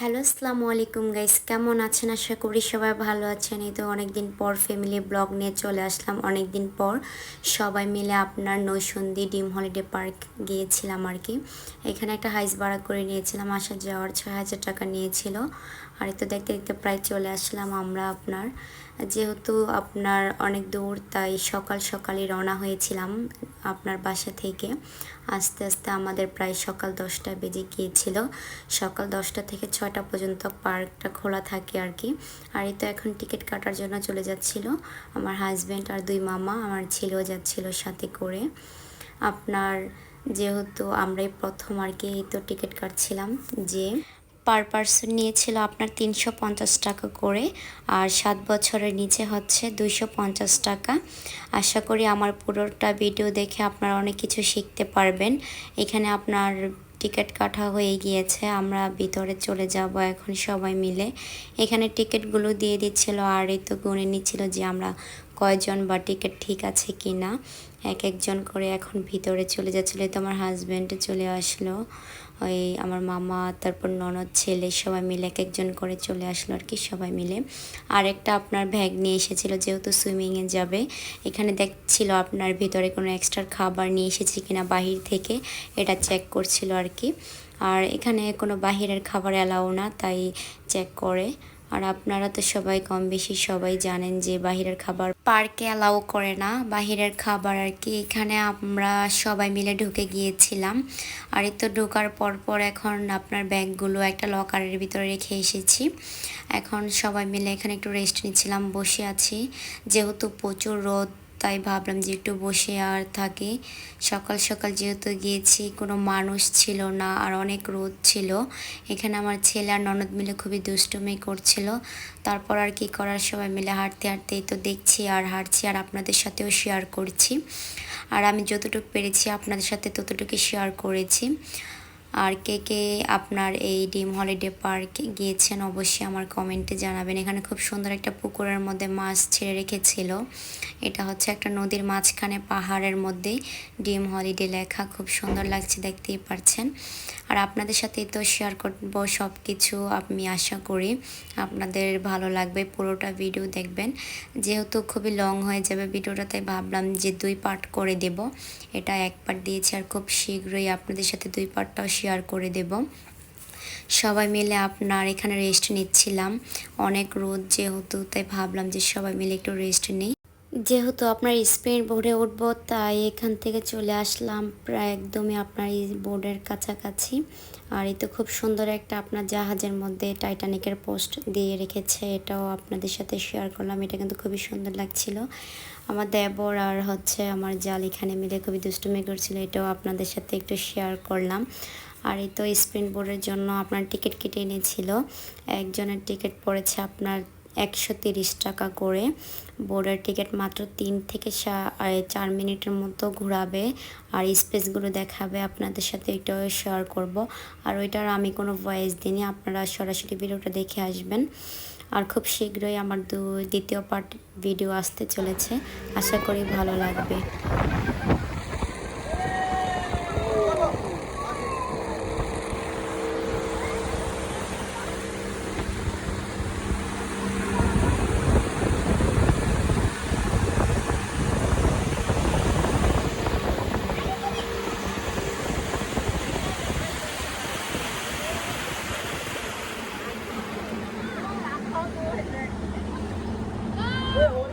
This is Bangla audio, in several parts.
হ্যালো, আসসালামু আলাইকুম গাইস। কেমন আছেন? আশা করি সবাই ভালো আছেন। এই তো অনেকদিন পর ফ্যামিলি ব্লগ নিয়ে চলে আসলাম। অনেকদিন পর সবাই মিলে আপনার নৈসন্দি ডিম হলিডে পার্ক গিয়েছিলাম আর কি। এখানে একটা হাইস ভাড়া করে নিয়েছিলাম। আসা যাওয়ার ছয় হাজার টাকা নিয়েছিল। আর তো দেখতে দেখতে প্রায় চলে আসলাম আমরা আপনার যেহেতু আপনার অনেক দূর, তাই সকাল সকালই রওনা হয়েছিলাম আপনার বাসা থেকে। আস্তে আস্তে আমাদের প্রায় সকাল দশটা বেজে গিয়েছিল। সকাল দশটা থেকে ছটা পর্যন্ত পার্কটা খোলা থাকে আর কি। আর এই তো এখন টিকিট কাটার জন্য চলে যাচ্ছিল। আমার হাজব্যান্ড আর দুই মামা, আমার ছেলেও যাচ্ছিল সাথে করে। আপনার যেহেতু আমরাই প্রথম আর কি এই তো টিকিট কাটছিলাম যে পার পার্সন নিয়েছিল আপনার তিনশো পঞ্চাশ টাকা করে, আর সাত বছরের নিচে হচ্ছে দুশো পঞ্চাশ টাকা। আশা করি আমার পুরোটা ভিডিও দেখে আপনারা অনেক কিছু শিখতে পারবেন। এখানে আপনার টিকিট কাটা হয়ে গিয়েছে, আমরা ভিতরে চলে যাব এখন সবাই মিলে। এখানে টিকিটগুলো দিয়ে দিচ্ছিল আর এই তো গুনে নিচ্ছিল যে আমরা কয়জন বা টিকিট ঠিক আছে কি না এক একজন করে এখন ভিতরে চলে যাচ্ছিল তো আমার হাজব্যান্ড চলে আসলো, ওই আমার মামা, তারপর ননদ, ছেলে সবাই মিলে এক একজন করে চলে আসলো আর কি, সবাই মিলে। আর একটা আপনার ব্যাগ নিয়ে এসেছিল, যেহেতু সুইমিংয়ে যাবে, এখানে দেখছিল আপনার ভিতরে কোনো এক্সট্রা খাবার নিয়ে এসেছি কিনা বাহির থেকে, এটা চেক করছিল আর কি। আর এখানে কোনো বাহিরের খাবার অ্যালাউ না, তাই চেক করে। আর আপনারা তো সবাই কম বেশি সবাই জানেন যে বাহিরের খাবার পার্কে অ্যালাউ করে না। বাহিরের খাবার আর কি, এখানে আমরা সবাই মিলে ঢুকে গিয়েছিলাম। আর এই তো ঢোকার পর পর এখন আপনার ব্যাগগুলো একটা লকারের ভিতরে রেখে এসেছি। এখন সবাই মিলে এখানে একটু রেস্ট নিচ্ছিলাম, বসে আছি। যেহেতু প্রচুর রোদ তাই ভাবলাম যে একটু বসে আর থাকি। সকাল সকাল যেহেতু গিয়েছি, কোনো মানুষ ছিল না আর অনেক রোদ ছিল। এখানে আমার ছেলে আর ননদ মিলে খুবই দুষ্টুমি করছিল। তারপর আর কি করার, সবাই মিলে হাঁটতে হাঁটতেই তো দেখছি আর হাঁটছি আর আপনাদের সাথেও শেয়ার করছি। আর আমি যতটুকু পেরেছি আপনাদের সাথে ততটুকু শেয়ার করেছি। আর কে কে আপনার এই ডিম হলিডে পার্কে গিয়েছেন অবশ্যই আমার কমেন্টে জানাবেন। এখানে খুব সুন্দর একটা পুকুরের মধ্যে মাছ ছেড়ে রেখেছিল। এটা হচ্ছে একটা নদীর মাঝখানে পাহাড়ের মধ্যে ডিম হলিডে লেখা। খুব সুন্দর লাগছে, দেখতেই পারছেন। আর আপনাদের সাথেই তো শেয়ার করব সব কিছু আমি আশা করি আপনাদের ভালো লাগবে পুরোটা ভিডিও দেখবেন। যেহেতু খুবই লং হয়ে যাবে ভিডিওটা তাই ভাবলাম যে দুই পার্ট করে দেব। এটা এক পার্ট দিয়েছি আর খুব শীঘ্রই আপনাদের সাথে দুই পার্টটাও শেয়ার করে দেব। সবাই মিলে আপনার এখানে রেস্ট নিচ্ছিলাম। অনেক রোদ যেহেতু, তাই ভাবলাম যে সবাই মিলে একটু রেস্ট নিই। যেহেতু আপনার স্পিড বোর্ডে উঠবো, তাই এখান থেকে চলে আসলাম প্রায় একদমই আপনার এই বোর্ডের কাছাকাছি। আর এই তো খুব সুন্দর একটা আপনার জাহাজের মধ্যে টাইটানিকের পোস্ট দিয়ে রেখেছে। এটাও আপনাদের সাথে শেয়ার করলাম। এটা কিন্তু খুবই সুন্দর লাগছিল। আমার দেবর আর হচ্ছে আমার জাল এখানে মিলে খুবই দুষ্টুমি করছিল। এটাও আপনাদের সাথে একটু শেয়ার করলাম। আর এই তো স্প্রিন্ট বোর্ডের জন্য আপনার টিকিট কেটে এনেছিল। একজনের টিকিট পড়েছে আপনার একশো তিরিশ টাকা করে। বোর্ডের টিকিট মাত্র তিন থেকে চার মিনিটের মতো ঘোরাবে। আর স্পেসগুলো দেখাবে আপনাদের সাথে, এটাও শেয়ার করব। আর ওইটার আমি কোনো ভয়েস দিইনি, আপনারা সরাসরি ভিডিওটা দেখে আসবেন। আর খুব শীঘ্রই আমার দ্বিতীয় পার্ট ভিডিও আসতে চলেছে। আশা করি ভালো লাগবে।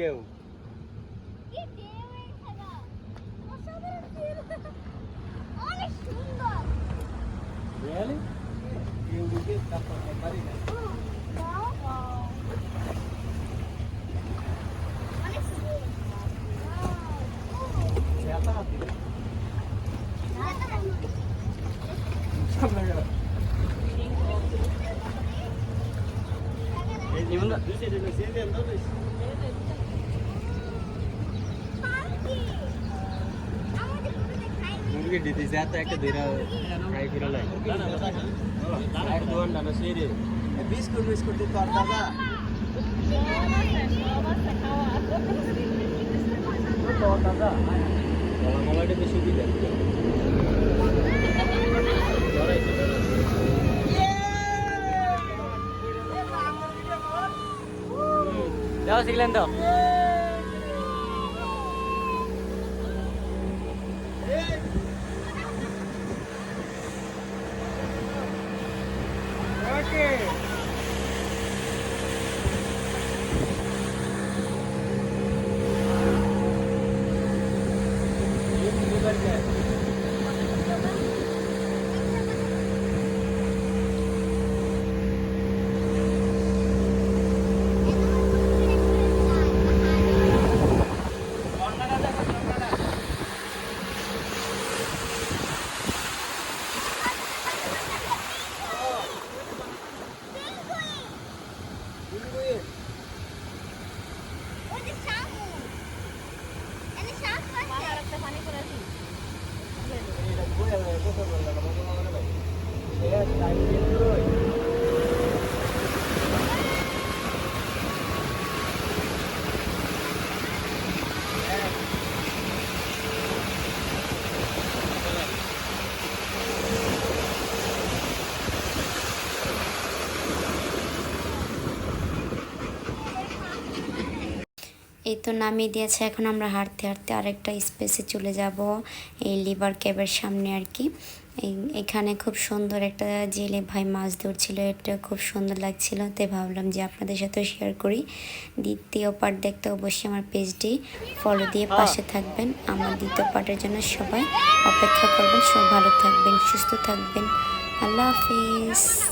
হ্যাঁ মুরগি দিয়ে অস্থির ঢেউ অনেক সুন্দর Really? ঢেউ দিতে মুরগি দিতেছে এত একটা ধরে ফ্রাই করে লাই। আর দোয়ান ডানা সেই রে। বিস্কুট বিস্কুট দিতে আর দাদা। দাদা মালাটা বেশি সুবিধা দাও শিখলেন তো? এই তো নামিয়ে দিয়েছে। এখন আমরা হাঁটতে হাঁটতে আরেকটা স্পেসে চলে যাব। এই লিভার ক্যাবের সামনে আর কি। এই- এখানে খুব সুন্দর একটা জেলে ভাই মাছ ধরছিল। এটা খুব সুন্দর লাগছিল। তাই ভাবলাম যে আপনাদের সাথেও শেয়ার করি। দ্বিতীয় পার্ট দেখতে অবশ্যই আমার পেজটি ফলো দিয়ে পাশে থাকবেন। আমার দ্বিতীয় পার্টের জন্য সবাই অপেক্ষা করবেন। সব ভালো থাকবেন সুস্থ থাকবেন। আল্লাহ হাফিজ।